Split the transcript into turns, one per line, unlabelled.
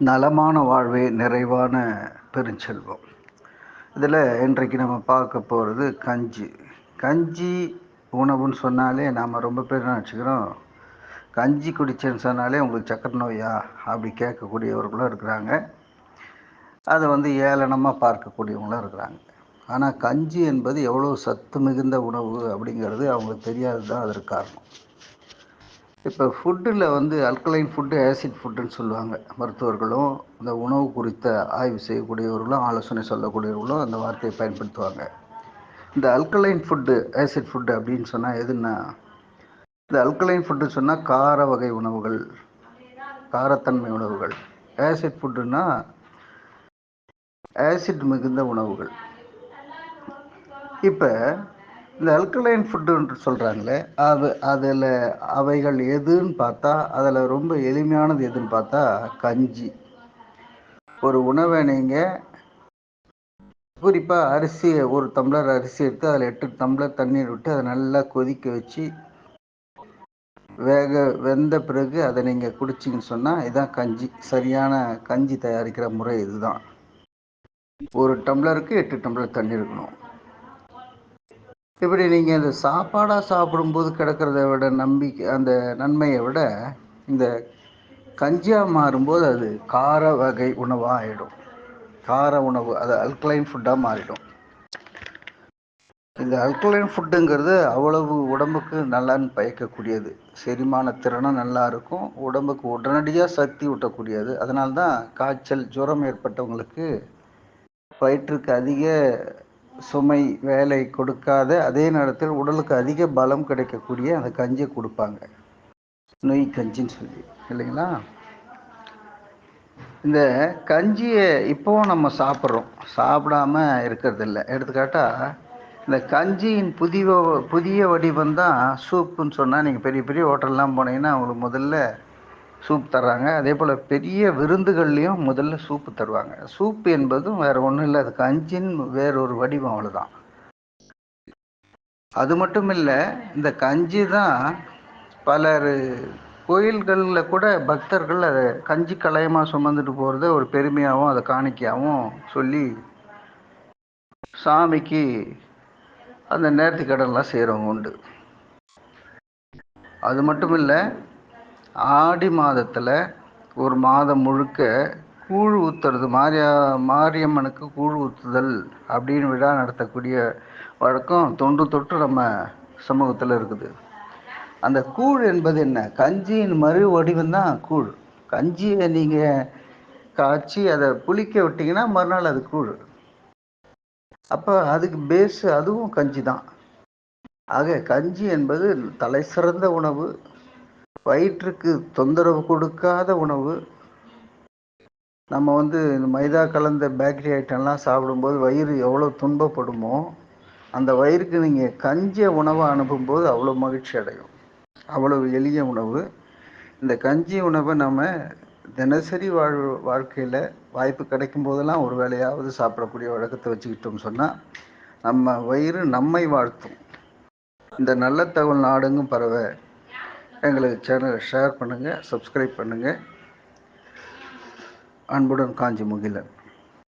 நலமான வாழ்வே நிறைவான பெருஞ்செல்வம். இதில் இன்றைக்கு நம்ம பார்க்க போகிறது கஞ்சி. கஞ்சி உணவுன்னு சொன்னாலே நாம் ரொம்ப பேர் நினச்சிக்கிறோம்? கஞ்சி குடிச்சேன்னு சொன்னாலே உங்களுக்கு சக்கரை நோயா? அப்படி கேட்கக்கூடியவர்களும் இருக்கிறாங்க. அதை வந்து ஏளனமாக பார்க்கக்கூடியவங்களும் இருக்கிறாங்க. ஆனால் கஞ்சி என்பது எவ்வளோ சத்து மிகுந்த உணவு அப்படிங்கிறது அவங்களுக்கு தெரியாது தான் அதற்கு காரணம். இப்போ ஃபுட்டில் வந்து அல்கலைன் ஃபுட்டு ஆசிட் ஃபுட்டுன்னு சொல்லுவாங்க. மருத்துவர்களும் இந்த உணவு குறித்த ஆய்வு செய்யக்கூடியவர்களும் ஆலோசனை சொல்லக்கூடியவர்களும் அந்த வார்த்தையை பயன்படுத்துவாங்க. இந்த அல்கலைன் ஃபுட்டு ஆசிட் ஃபுட்டு அப்படின்னு சொன்னால் எதுன்னா இந்த அல்கலைன் ஃபுட்டு சொன்னால் கார வகை உணவுகள் காரத்தன்மை உணவுகள். ஆசிட் ஃபுட்டுன்னா ஆசிட் மிகுந்த உணவுகள். இப்போ இந்த அல்கலைன் ஃபுட்டுன்னு சொல்கிறாங்களே அது அதில் அவைகள் எதுன்னு பார்த்தா அதில் ரொம்ப எளிமையானது எதுன்னு பார்த்தா கஞ்சி. ஒரு உணவை நீங்கள் குறிப்பாக அரிசியை ஒரு டம்ளர் அரிசி எடுத்து அதில் எட்டு டம்ளர் தண்ணீர் விட்டு அதை நல்லா கொதிக்க வச்சு வேக வெந்த பிறகு அதை நீங்கள் குடிச்சிங்கன்னு சொன்னால் இதுதான் கஞ்சி. சரியான கஞ்சி தயாரிக்கிற முறை இதுதான். ஒரு டம்ளருக்கு எட்டு டம்ளர் தண்ணி இருக்கணும். இப்படி நீங்கள் அந்த சாப்பாடாக சாப்பிடும்போது கிடக்கிறத விட நம்பிக்கை அந்த நன்மையை விட இந்த கஞ்சியாக மாறும்போது அது கார வகை உணவாக ஆகிடும் கார உணவு அது அல்கலைன் ஃபுட்டாக மாறிடும். இந்த அல்கலைன் ஃபுட்டுங்கிறது அவ்வளவு உடம்புக்கு நல்லான்னு பயக்கக்கூடியது. செரிமான திறனும் நல்லா இருக்கும். உடம்புக்கு உடனடியாக சக்தி ஊட்டக்கூடியது. அதனால்தான் காய்ச்சல் ஜுரம் ஏற்பட்டவங்களுக்கு வயிற்றுக்கு அதிக சுமை வேலை கொடுக்காத அதே நேரத்தில் உடலுக்கு அதிக பலம் கிடைக்கக்கூடிய அந்த கஞ்சியை கொடுப்பாங்க. நொய் கஞ்சின்னு சொல்லி இல்லைங்களா? இந்த கஞ்சியை இப்போவும் நம்ம சாப்பிட்றோம். சாப்பிடாம இருக்கிறதில்ல. எடுத்துக்காட்டா இந்த கஞ்சியின் புதிய புதிய வடிவம் தான் சூப்புன்னு சொன்னால் நீங்கள் பெரிய பெரிய ஹோட்டல்லாம் போனீங்கன்னா அவங்களுக்கு முதல்ல சூப் தர்றாங்க. அதே போல் பெரிய விருந்துகள்லேயும் முதல்ல சூப்பு தருவாங்க. சூப் என்பதும் வேறு ஒன்றும் இல்லை. அது கஞ்சின் வேறொரு வடிவம் அவ்வளோதான் அது மட்டும் இல்லை இந்த கஞ்சி தான் பலர் கோயில்களில் கூட பக்தர்கள் அதை கஞ்சி கலையமாக சுமந்துட்டு போகிறத ஒரு பெருமையாகவும் அதை காணிக்கையாகவும் சொல்லி சாமிக்கு அந்த நேர்த்திக்கடன்லாம் செய்கிறவங்க உண்டு. அது மட்டும் இல்லை ஆடி மாதத்தில் ஒரு மாதம் முழுக்க கூழ் ஊற்றுறது மாரியா மாரியம்மனுக்கு கூழ் ஊற்றுதல் அப்படின்னு விழா நடத்தக்கூடிய வழக்கம் தொன்று தொட்டு நம்ம சமூகத்தில் இருக்குது. அந்த கூழ் என்பது என்ன? கஞ்சியின் மறு வடிவம் தான் கூழ். கஞ்சியை நீங்கள் காய்ச்சி அதை புளிக்க விட்டிங்கன்னா மறுநாள் அது கூழ். அப்போ அதுக்கு பேஸு அதுவும் கஞ்சி தான். ஆக கஞ்சி என்பது தலை சிறந்த உணவு. வயிற்றுக்கு தொந்தரவு கொடுக்காத உணவு. நம்ம வந்து இந்த மைதா கலந்த பேக்கரி ஐட்டம்லாம் சாப்பிடும்போது வயிறு எவ்வளோ துன்பப்படுமோ அந்த வயிறுக்கு நீங்கள் கஞ்சிய உணவை அனுப்பும்போது அவ்வளோ மகிழ்ச்சி அடையும். அவ்வளவு எளிய உணவு. இந்த கஞ்சி உணவை நம்ம தினசரி வாழ் வாழ்க்கையில் வாய்ப்பு கிடைக்கும் போதெல்லாம் ஒரு வேலையாவது சாப்பிடக்கூடிய வழக்கத்தை வச்சுக்கிட்டோம் சொன்னால் நம்ம வயிறு நம்மை வாழ்த்தும். இந்த நல்ல தகவல் நாடுங்கும் பறவை எங்களுக்கு சேனலை ஷேர் பண்ணுங்கள் சப்ஸ்கிரைப் பண்ணுங்கள் அன்புடன் காஞ்சி முகிலன்.